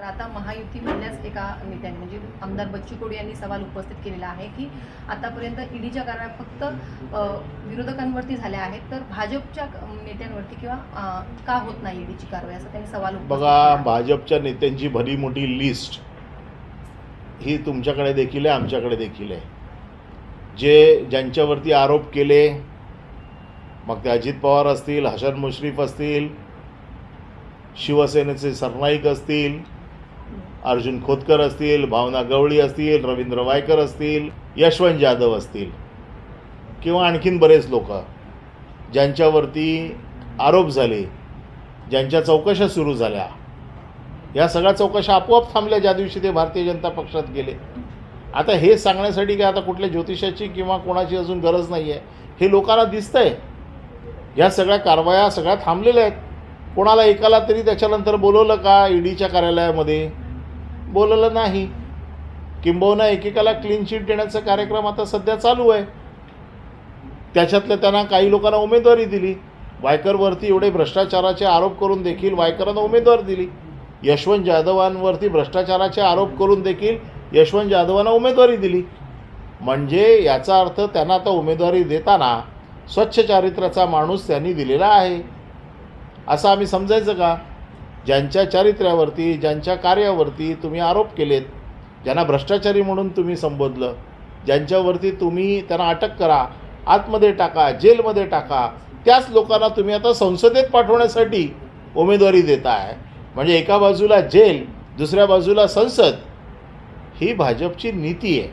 तर आता महायुती मधल्याच एका नेत्याने म्हणजे आमदार बच्चू कडू यांनी सवाल उपस्थित केलेला आहे की आतापर्यंत ईडीच्या कारवाया फक्त विरोधकांवरती झाल्या आहेत तर भाजपच्या नेत्यांवरती किंवा का होत नाही ईडीची कारवाई असं त्यांनी सवाल उपस्थित बघा. भाजपच्या नेत्यांची भली मोठी लिस्ट ही तुमच्याकडे देखील आहे आमच्याकडे देखील आहे जे ज्यांच्यावरती आरोप केले मग ते अजित पवार असतील हसन मुश्रीफ असतील शिवसेनेचे सरनाईक असतील अर्जुन खोतकर असतील भावना गवळी असतील रवींद्र वायकर असतील यशवंत जाधव असतील किंवा आणखीन बरेच लोक ज्यांच्यावरती आरोप झाले ज्यांच्या चौकशा सुरू झाल्या. या सगळ्या चौकशा आपोआप थांबल्या ज्या दिवशी ते भारतीय जनता पक्षात गेले. आता हे सांगण्यासाठी काय आता कुठल्या ज्योतिषाची किंवा कोणाची अजून गरज नाही आहे हे लोकांना दिसतंय. या सगळ्या कारवाया सगळ्या थांबलेल्या आहेत. कोणाला एकाला तरी त्याच्यानंतर बोलवलं का? ईडीच्या कार्यालयामध्ये? बोललं नाही. किंबहुना एकेकाला क्लीन शीट देण्याचा कार्यक्रम आता सध्या चालू आहे. त्याच्यातल्या त्यांना काही लोकांना उमेदवारी दिली. वायकरवरती एवढे भ्रष्टाचाराचे आरोप करून देखील वायकरांना उमेदवार दिली. यशवंत जाधवांवरती भ्रष्टाचाराचे आरोप करून देखील यशवंत जाधवांना उमेदवारी दिली. म्हणजे याचा अर्थ त्यांना आता उमेदवारी देताना स्वच्छ चारित्र्याचा माणूस त्यांनी दिलेला आहे. असं आम्ही समजायचं का? ज्यांच्या चारित्र्यावरती ज्यांच्या कार्यावरती तुम्ही आरोप केलेत ज्यांना भ्रष्टाचारी म्हणून तुम्ही संबोधलं ज्यांच्यावरती तुम्ही त्यांना अटक करा आतमध्ये टाका जेलमध्ये टाका त्याच लोकांना तुम्ही आता संसदेत पाठवण्यासाठी उमेदवारी देताय. म्हणजे एका बाजूला जेल दुसऱ्या बाजूला संसद ही भाजपची नीती आहे.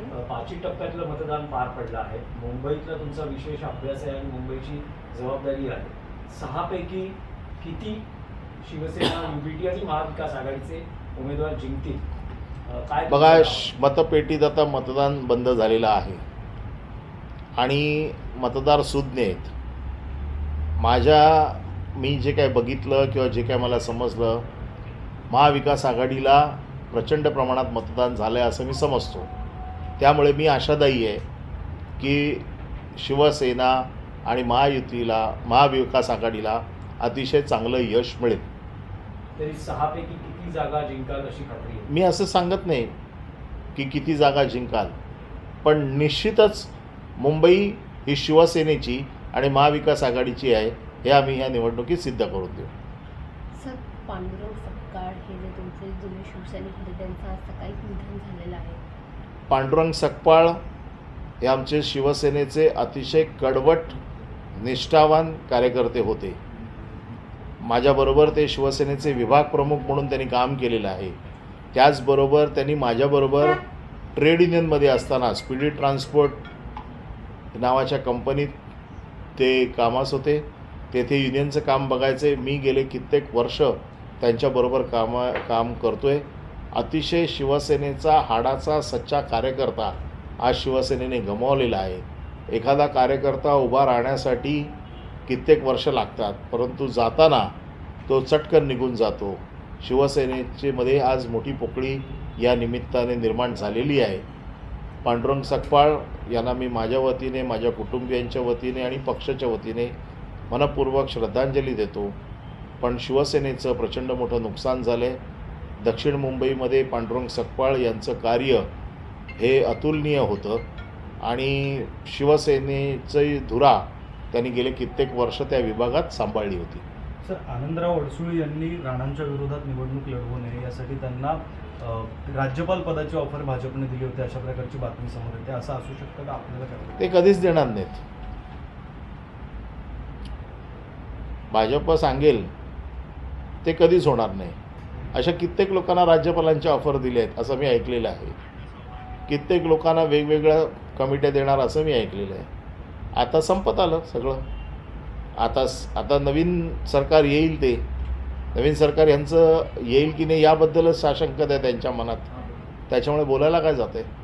पाचवी टप्प्यातलं मतदान पार पडलं आहे. मुंबईतला तुमचा विशेष अभ्यास आहे आणि मुंबईची जबाबदारी आहे. सहापैकी किती शिवसेना युबीटी आणि महाविकास आघाडीचे उमेदवार जिंकतील? काय बघा मतपेटीत आता मतदान बंद झालेलं आहे. आणि मतदार सुज्ञ आहेत माझ्या मी जे काय बघितलं किंवा जे काय मला समजलं महाविकास आघाडीला प्रचंड प्रमाणात मतदान झालं आहे असं मी समजतो. त्यामुळे मी आशादायी आहे की शिवसेना आणि महायुतीला महाविकास आघाडीला अतिशय चांगलं यश मिळेल? तरी सहापैकी किती जागा जिंकाल अशी खात्री आहे? मी असं सांगत नाही की किती जागा जिंकाल पण निश्चितच मुंबई ही शिवसेनेची आणि महाविकास आघाडीची आहे हे आम्ही ह्या निवडणुकीत सिद्ध करून देऊ. सर पांडुरंग सपकाळ हे जे तुमचे जुने शिवसैनिक होते त्यांचं आज सकाळी निधन झालेलं आहे. पांडुरंग सकपाळ हे आमचे शिवसेनेचे अतिशय कडवट निष्ठावान कार्यकर्ते होते. माझ्याबरोबर ते शिवसेनेचे विभाग प्रमुख म्हणून त्यांनी काम केलेलं आहे. त्याचबरोबर त्यांनी माझ्याबरोबर ट्रेड युनियनमध्ये असताना स्पीडी ट्रान्सपोर्ट नावाच्या कंपनीत ते कामास होते. तेथे युनियनचं काम बघायचे. मी गेले कित्येक वर्ष त्यांच्याबरोबर कामा काम करतो आहे अतिशय शिवसेनेचा हाडाचा सच्चा कार्यकर्ता आज शिवसेनेने गमावलेला आहे. एखादा कार्यकर्ता उभा राहण्यासाठी कित्येक वर्ष लागतात परंतु जाताना तो चटकन निघून जातो. शिवसेनेचे मध्ये आज मोठी पोकळी या निमित्ताने निर्माण झालेली आहे. पांडुरंग सकपाळ यांना मी माझ्या वतीने माझ्या कुटुंबियांच्या वतीने आणि पक्षाच्या वतीने मनपूर्वक श्रद्धांजली देतो. पण शिवसेनेचं प्रचंड मोठं नुकसान झालं आहे दक्षिण मुंबईमध्ये पांडुरंग सकपाळ यांचं कार्य हे अतुलनीय होतं. आणि शिवसेनेची धुरा त्यांनी गेले कित्येक वर्ष त्या विभागात सांभाळली होती. सर आनंदराव अडसूळ यांनी राणांच्या विरोधात निवडणूक लढवू नये यासाठी त्यांना राज्यपाल पदाची ऑफर भाजपने दिली होती अशा प्रकारची बातमी समोर येते. असं असू शकतं का? आपल्याला? ते कधीच देणार नाहीत. भाजप सांगेल ते कधीच होणार नाही. अशा कित्येक लोकांना राज्यपालांचे ऑफर दिले आहेत असं मी ऐकलेलं आहे. कित्येक लोकांना वेगवेगळ्या कमिट्या देणार असं मी ऐकलेलं आहे. आता संपत आलं सगळं. आता स- आता नवीन सरकार येईल ते. नवीन सरकार यांचं येईल की नाही याबद्दलच साशंकता आहे त्यांच्या मनात. त्याच्यामुळे बोलायला काय जाते